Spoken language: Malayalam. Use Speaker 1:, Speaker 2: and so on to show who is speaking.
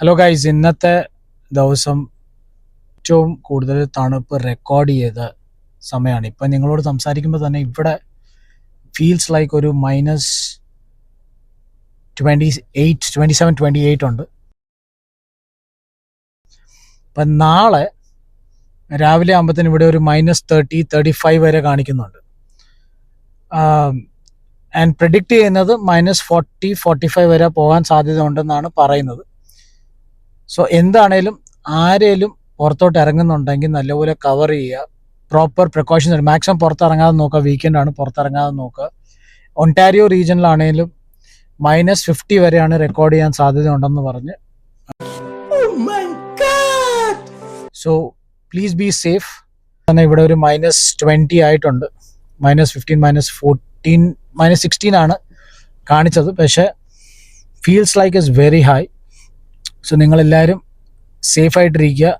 Speaker 1: ഹലോ ഗൈസ് ഇന്നത്തെ ദിവസം ഏറ്റവും കൂടുതൽ തണുപ്പ് റെക്കോർഡ് ചെയ്ത സമയമാണ് ഇപ്പം നിങ്ങളോട് സംസാരിക്കുമ്പോൾ തന്നെ ഇവിടെ ഫീൽസ് ലൈക്ക് ഒരു minus twenty eight twenty seven twenty eight ഉണ്ട്. അപ്പം നാളെ രാവിലെ ആകുമ്പോഴത്തേന് ഇവിടെ ഒരു മൈനസ് തേർട്ടി തേർട്ടി ഫൈവ് വരെ കാണിക്കുന്നുണ്ട്. ആൻഡ് പ്രിഡിക്റ്റ് ചെയ്യുന്നത് മൈനസ് ഫോർട്ടി ഫോർട്ടി ഫൈവ് വരെ പോകാൻ സാധ്യത ഉണ്ടെന്നാണ് പറയുന്നത്. സോ എന്താണേലും ആരേലും പുറത്തോട്ട് ഇറങ്ങുന്നുണ്ടെങ്കിൽ നല്ലപോലെ കവർ ചെയ്യുക. പ്രോപ്പർ പ്രിക്കോഷൻസ് മാക്സിമം പുറത്തിറങ്ങാതെ നോക്കുക. വീക്കെൻഡ് ആണ് പുറത്തിറങ്ങാതെ നോക്കുക. ഒണ്ടാരിയോ റീജിയനിലാണേലും മൈനസ് ഫിഫ്റ്റി വരെയാണ് റെക്കോർഡ് ചെയ്യാൻ സാധ്യത ഉണ്ടെന്ന് പറഞ്ഞ് സോ പ്ലീസ് ബി സേഫ് തന്നെ ഇവിടെ ഒരു മൈനസ് ട്വന്റി ആയിട്ടുണ്ട്. Minus fifteen minus fourteen minus sixteen ആണ് കാണിച്ചത്. പക്ഷേ feels like is very high so നിങ്ങളെല്ലാവരും സേഫായിട്ടിരിക്കുക